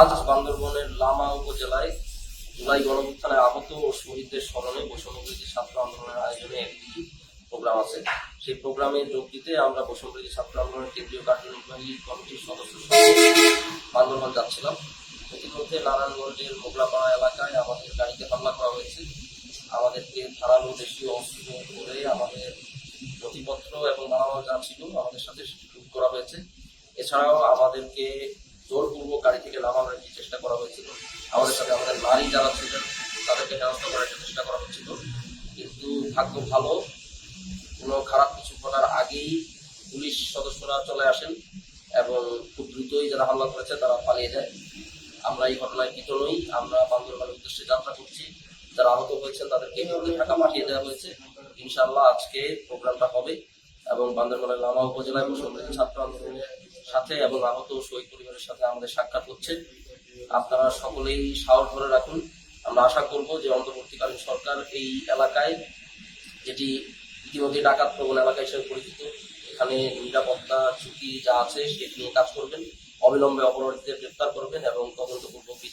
আজ বান্দরবনের লামা উপজেলায় জুলাই গণঅভ্যুত্থানে আহত ও শহীদদের স্মরণে বৈষম্যবিরোধী ছাত্র আন্দোলনের আয়োজনে একটি প্রোগ্রাম আছে। সেই প্রোগ্রামে যোগ দিতে আমরা বৈষম্যবিরোধী ছাত্র আন্দোলনের কেন্দ্রীয় কার্যনির্বাহী কমিটির সদস্য বান্দরবান যাচ্ছিলাম। ইতিমধ্যে নারায়ণগঞ্জের মোগলাপাড়া এলাকায় আমাদের গাড়িতে হামলা করা হয়েছে। আমাদেরকে ধারালো দেশীয় অস্ত্র করে আমাদের নথিপত্র এবং নানান যা ছিল আমাদের সাথে লুট করা হয়েছে। এছাড়াও আমাদেরকে জোরপূর্বক গাড়ি থেকে নামানোর একটি চেষ্টা করা হয়েছিল। আমাদের সাথে আমাদের নারী যারা ছিলেন, তাদেরকে হেনস্থা করার একটা চেষ্টা করা হচ্ছিল কিন্তু ভাগ্য ভালো, কোনো খারাপ কিছু করার আগেই পুলিশ সদস্যরা চলে আসেন এবং খুব দ্রুতই যারা হামলা করেছে, তারা পালিয়ে যায়। আমরা এই ঘটনায় কৃত নই, আমরা বান্দরবানের উদ্দেশ্যে যাত্রা করছি। যারা আহত হয়েছেন, তাদেরকে ঢাকা পাঠিয়ে দেওয়া হয়েছে। ইনশাল্লাহ আজকে প্রোগ্রামটা হবে। এবং বান্দরবানের লামা উপজেলায় মুসলমান ছাত্র আন্দোলনের সাথে এবং আহত শহীদ পরিবারের সাথে আমাদের সাক্ষাৎ হচ্ছে। আপনারা সকলেই সাহস ধরে রাখুন। আমরা আশা করব যে অন্তর্বর্তীকালীন সরকার এই এলাকায়, যেটি ইতিমধ্যে ডাকাত প্রবণ এলাকা হিসেবে পরিচিত, এখানে নিরাপত্তা ঝুঁকি যা আছে সেটি নিয়ে কাজ করবেন। অবিলম্বে অপরাধীদের গ্রেপ্তার করবেন এবং তদন্তপূর্বক বিচার